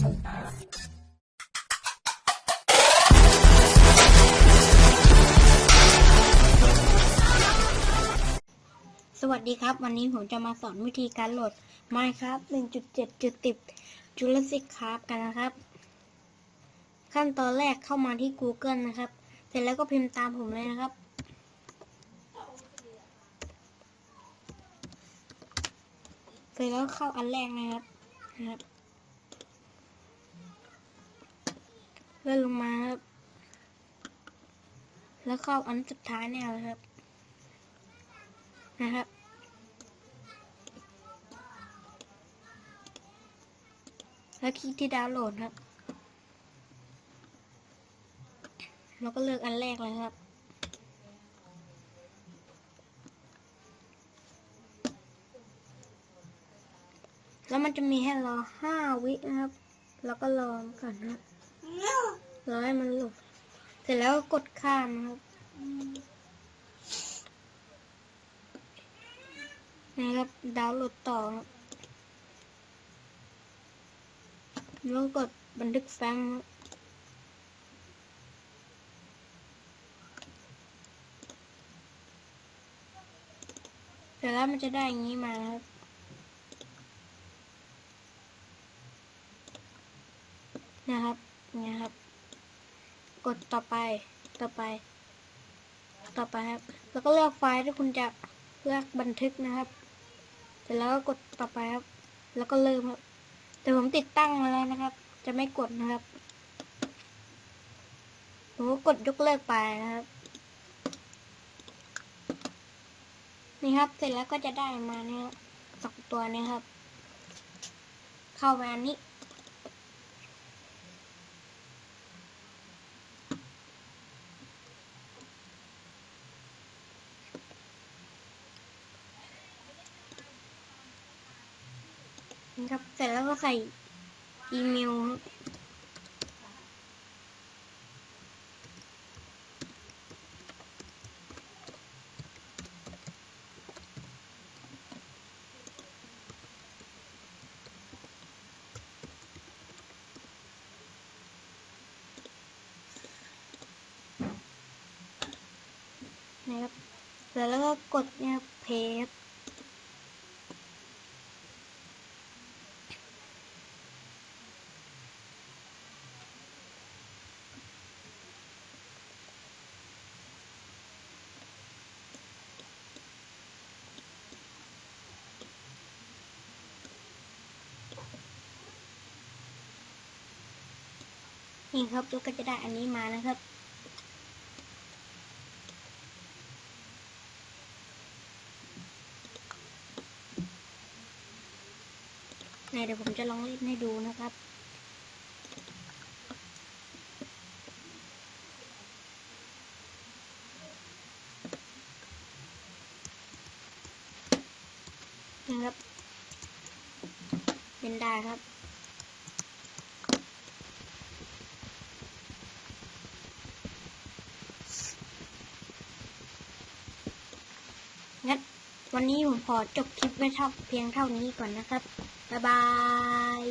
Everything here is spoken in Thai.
สวัสดีครับ วันนี้ผมจะมาสอนวิธีการโหลด Minecraft 1.7.10 Jurassic Craft กันนะครับ ขั้นตอนแรกเข้ามาที่ Google นะครับ เสร็จแล้วก็พิมพ์ตามผมเลยนะครับ เสร็จแล้วเข้าอันแรกนะครับนะครับ เลื่อนลงมาครับ แล้วเข้าอันสุดท้ายเนี่ยเลยครับ นะครับแล้วคลิกที่ดาวน์โหลดครับ แล้วก็เลือกอันแรกเลยครับ แล้วมันจะมีให้รอห้าวินะครับ แล้วก็รอก่อนนะค รอให้มันหลดเสร็จแล้วก็กดข้ามนะครับนะครับดาวน์โหลดต่อครับแล้วกดบันทึกแฟ้มครับเสร็จแล้วมันจะได้อย่างนี้มาครับนะครับเนี่ยครับ กดต่อไป ต่อไป ต่อไปครับ แล้วก็เลือกไฟล์ที่คุณจะเลือกบันทึกนะครับ เสร็จแล้วก็กดต่อไปครับ แล้วก็เริ่มครับ แต่ผมติดตั้งมาแล้วนะครับ จะไม่กดนะครับ ผมก็กดยกเลิกไปนะครับ นี่ครับ เสร็จแล้วก็จะได้มาเนี่ยสองตัวเนี้ครับ เข้าไปอันนี้ ครับเสร็จแล้วก็ใส่อีเมลนะครับเสร็จแล้วก็กดเนี่ยเพจ นี่ครับแล้วก็จะได้อันนี้มานะครับเนี่เดี๋ยวผมจะลองเล่นให้ดูนะครับนะครับ เป็นได้ครับ งั้นวันนี้ผมขอจบคลิปไว้เท่าเพียงเท่านี้ก่อนนะครับ บ๊ายบาย